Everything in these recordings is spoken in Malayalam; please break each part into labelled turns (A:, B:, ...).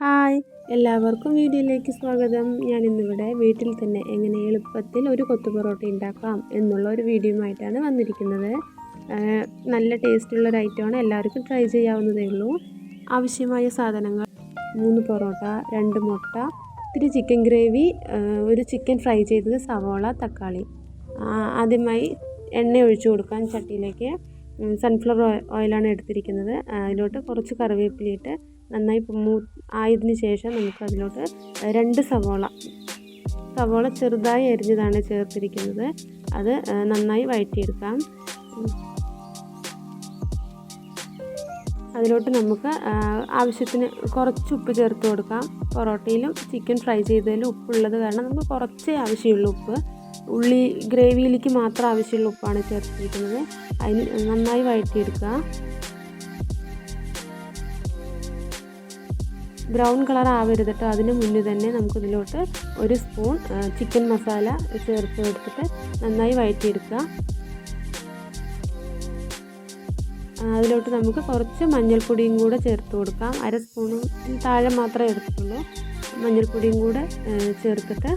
A: ഹായ്. എല്ലാവർക്കും വീഡിയോയിലേക്ക് സ്വാഗതം. ഞാൻ ഇന്നിവിടെ വീട്ടിൽ തന്നെ എങ്ങനെ എളുപ്പത്തിൽ ഒരു കൊത്തു പൊറോട്ട ഉണ്ടാക്കാം എന്നുള്ള ഒരു വീഡിയോയുമായിട്ടാണ് വന്നിരിക്കുന്നത്. നല്ല ടേസ്റ്റുള്ള ഒരു ഐറ്റമാണ് എല്ലാവർക്കും ട്രൈ ചെയ്യാവുന്നതേ ഉള്ളൂ. ആവശ്യമായ സാധനങ്ങൾ മൂന്ന് പൊറോട്ട രണ്ട് മുട്ട ഇത്തിരി ചിക്കൻ ഗ്രേവി ഒരു ചിക്കൻ ഫ്രൈ ചെയ്തത് സവോള തക്കാളി. ആദ്യമായി എണ്ണ ഒഴിച്ചു കൊടുക്കാൻ ചട്ടിയിലേക്ക് സൺഫ്ലവർ ഓയിലാണ് എടുത്തിരിക്കുന്നത്. അതിലോട്ട് കുറച്ച് കറിവേപ്പിലയിട്ട് നന്നായി മൂ ആയതിന് ശേഷം നമുക്ക് അതിലോട്ട് രണ്ട് സവോള. സവോള ചെറുതായി അരിഞ്ഞതാണ് ചേർത്തിരിക്കുന്നത്. അത് നന്നായി വഴറ്റിയെടുക്കാം. അതിലോട്ട് നമുക്ക് ആവശ്യത്തിന് കുറച്ച് ഉപ്പ് ചേർത്ത് കൊടുക്കാം. പൊറോട്ടയിലും ചിക്കൻ ഫ്രൈ ചെയ്തതിലും ഉപ്പുള്ളത് കാരണം നമുക്ക് കുറച്ചേ ആവശ്യമുള്ളൂ ഉപ്പ്. ഉള്ളി ഗ്രേവിയിലേക്ക് മാത്രം ആവശ്യമുള്ള ഉപ്പാണ് ചേർത്തിരിക്കുന്നത്. അതിന് നന്നായി വഴറ്റിയെടുക്കുക ബ്രൗൺ കളർ ആവരുത് കേട്ടോ അതിന് മുന്നേ തന്നെ നമുക്കിതിലോട്ട് ഒരു സ്പൂൺ ചിക്കൻ മസാല ചേർത്ത് കൊടുത്തിട്ട് നന്നായി വഴറ്റിയെടുക്കുക. അതിലോട്ട് നമുക്ക് കുറച്ച് മഞ്ഞൾപ്പൊടിയും കൂടെ ചേർത്ത് കൊടുക്കാം. അര സ്പൂണും താഴെ മാത്രമേ എടുത്തിട്ടുള്ളൂ. മഞ്ഞൾപ്പൊടിയും കൂടെ ചേർത്തിട്ട്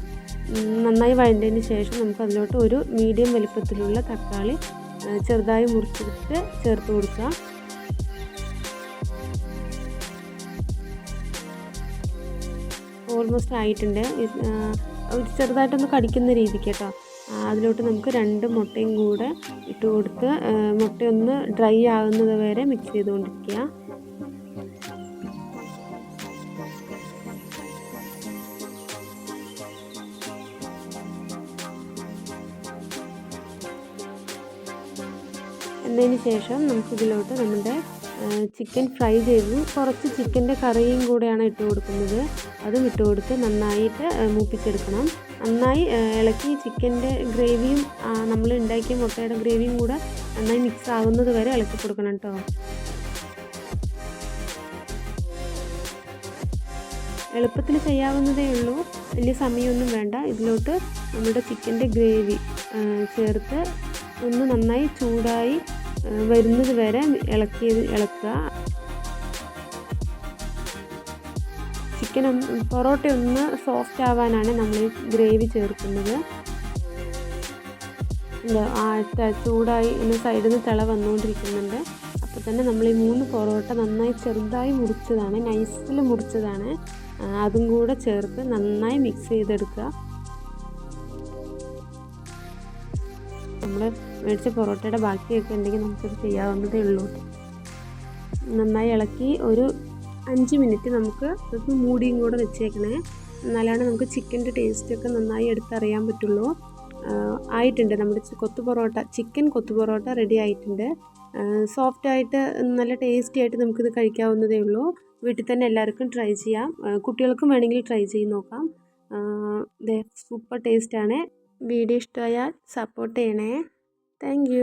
A: നന്നായി വഴണ്ടതിന് ശേഷം നമുക്ക് അതിലോട്ട് ഒരു മീഡിയം വലിപ്പത്തിലുള്ള തക്കാളി ചെറുതായി മുറിച്ചിട്ട് ചേർത്ത് കൊടുക്കുക. ഓൾമോസ്റ്റ് ആയിട്ടുണ്ട്. ഒരു ചെറുതായിട്ടൊന്ന് കടിക്കുന്ന രീതിക്ക് കേട്ടോ അതിലോട്ട് നമുക്ക് രണ്ട് മുട്ടയും കൂടെ ഇട്ട് കൊടുത്ത് മുട്ടയൊന്ന് ഡ്രൈ ആകുന്നത് വരെ മിക്സ് ചെയ്തുകൊണ്ടിരിക്കുക. എന്നതിന് ശേഷം നമുക്കിതിലോട്ട് നമ്മുടെ ചിക്കൻ ഫ്രൈ ചെയ്ത്. കുറച്ച് ചിക്കന്റെ കറിയും കൂടെയാണ് ഇട്ട് കൊടുക്കുന്നത്. അതും ഇട്ട് കൊടുത്ത് നന്നായിട്ട് മൂപ്പിച്ചെടുക്കണം. നന്നായി ഇളക്കി ചിക്കന്റെ ഗ്രേവിയും നമ്മൾ ഉണ്ടാക്കിയ മുട്ടയുടെ ഗ്രേവിയും കൂടെ നന്നായി മിക്സ് ആകുന്നത് വരെ ഇളക്കി കൊടുക്കണം കേട്ടോ എളുപ്പത്തിൽ ചെയ്യാവുന്നതേ ഉള്ളൂ. വലിയ സമയമൊന്നും വേണ്ട. ഇതിലോട്ട് നമ്മുടെ ചിക്കന്റെ ഗ്രേവി ചേർത്ത് ഒന്ന് നന്നായി ചൂടായി വരുന്നത് വരെ ഇളക്കി ഇളക്കുക. ചിക്കൻ പൊറോട്ട ഒന്ന് സോഫ്റ്റ് ആവാനാണ് നമ്മൾ ഈ ഗ്രേവി ചേർക്കുന്നത്. ചൂടായി ഇന്ന് സൈഡിൽ നിന്ന് തിള വന്നുകൊണ്ടിരിക്കുന്നുണ്ട്. അപ്പോൾ തന്നെ നമ്മൾ ഈ മൂന്ന് പൊറോട്ട നന്നായി ചെറുതായി മുറിച്ചതാണ് നൈസിൽ മുറിച്ചതാണ്. അതും കൂടെ ചേർത്ത് നന്നായി മിക്സ് ചെയ്തെടുക്കുക. നമ്മൾ മേടിച്ച പൊറോട്ടയുടെ ബാക്കിയൊക്കെ ഉണ്ടെങ്കിൽ നമുക്കത് ചെയ്യാവുന്നതേ ഉള്ളൂ. നന്നായി ഇളക്കി ഒരു അഞ്ച് മിനിറ്റ് നമുക്ക് ഇതൊന്ന് മൂടിയും കൂടെ വെച്ചേക്കണേ. എന്നാലാണ് നമുക്ക് ചിക്കന്റെ ടേസ്റ്റൊക്കെ നന്നായി എടുത്തറിയാൻ പറ്റുള്ളൂ. ആയിട്ടുണ്ട്. നമ്മുടെ കൊത്തു പൊറോട്ട ചിക്കൻ കൊത്തു പൊറോട്ട റെഡി ആയിട്ടുണ്ട്. സോഫ്റ്റ് ആയിട്ട് നല്ല ടേസ്റ്റി ആയിട്ട് നമുക്കിത് കഴിക്കാവുന്നതേ ഉള്ളൂ. വീട്ടിൽ തന്നെ എല്ലാവർക്കും ട്രൈ ചെയ്യാം. കുട്ടികൾക്കും വേണമെങ്കിൽ ട്രൈ ചെയ്ത് നോക്കാം. സൂപ്പർ ടേസ്റ്റാണ് വീഡിയോ ഇഷ്ടമായാൽ സപ്പോർട്ട് ചെയ്യണേ. താങ്ക്